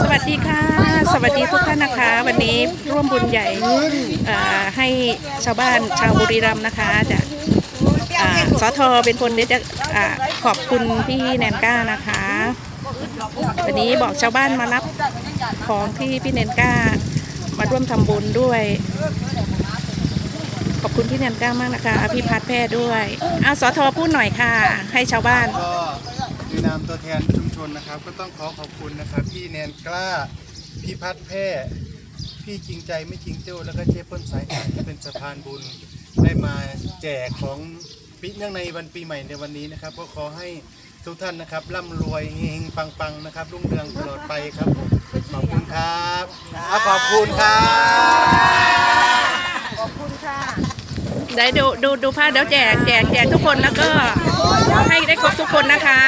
สวัสดีค่ะ สวัสดีทุกท่านนะคะ วันนี้ร่วมบุญใหญ่ให้ชาวบ้านชาวบุรีรัมย์นะคะจะอ่าสทเป็นคนที่จะอ่าขอบคุณพี่แนนก้านะคะ วันนี้บอกชาวบ้านมารับของที่พี่แนนก้ามาร่วมทำบุญด้วย ขอบคุณพี่แนนก้ามากนะคะพี่พัดแพทย์ด้วยอาสทพูดหน่อยค่ะ ให้ชาวบ้าน ในนามตัวแทนชุมชนนะครับ ก็ต้องขอขอบคุณนะครับพี่แนนกล้าพี่พัดแพร่พี่จริงใจไม่จริงเจ้าแล้วก็เจ๊เปิ้ลสายขาที่เป็นสะพานบุญได้มาแจกของปีเนื่องในวันปีใหม่ในวันนี้นะครับ ก็ขอให้ทุกท่านนะครับร่ำรวยเฮงๆปังๆนะครับรุ่งเรืองตลอดไปครับผมขอบคุณครับอะขอบคุณครับ ได้ดูดูดูภาพเดี๋ยวแจกแจกแจกทุกคนแล้วก็ให้ได้ครบทุกคนนะคะ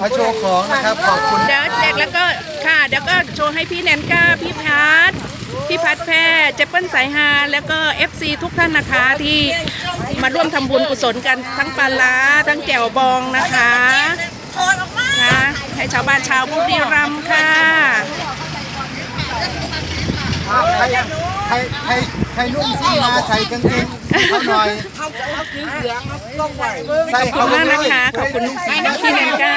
มาโชว์ของนะครับขอบคุณเดี๋ยวแจกแล้วก็ค่ะเดี๋ยวก็โชว์ให้พี่แนนก้าพี่พัดพี่พัดแพร่เจเปิ้ลสายฮาแล้วก็ FC ทุกท่านนะคะที่มาร่วมทำบุญกุศลกันทั้งปลาร้าทั้งแจ่วบองนะคะนะให้ชาวบ้านชาวบุรีรัมย์ค่ะ ใครใครใครนุ่มซิมาใส่กางเกงเขาหน่อยเขาเขาคือเหลืองต้องไหวใส่ขอบคุณมากนะคะขอบคุณพี่แนนก้า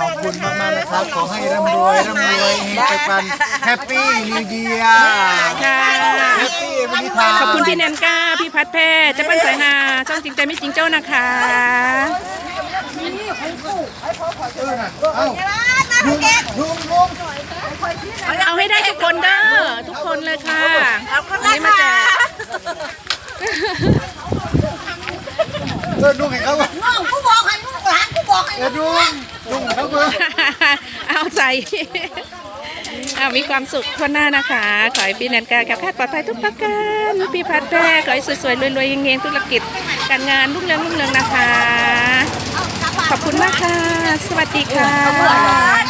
ขอบคุณมากมากนะครับขอให้ร่ำรวยร่ำรวยเฮงไปปันแฮปปี้นิวเยียร์ค่ะแฮปปี้วันนี้ขอบคุณพี่แนนก้าพี่พัดแพร่เจะเป็นสายฮาช่องจริงใจไม่จริงเจ้านะคะ เอ้าลุงลุงลุง เอาให้ได้ทุกคนเด้อทุกคนเลยค่ะวันนี้มาแจกเออลุงเห็นเขาว่าน้องกูบอกให้ลูกหลานกูบอกให้เออลุงลุงเห็นเขาว่าเอาใส่เอามีความสุขทั่วหน้านะคะ ขอให้พี่แนนก้ากับแพทย์ปลอดภัยทุกประการพี่พัดแพร่ขอให้สวยๆรวยๆเฮงๆธุรกิจ การงานรุ่งเรืองรุ่งเรืองนะคะ ขอบคุณมากค่ะ สวัสดีค่ะได้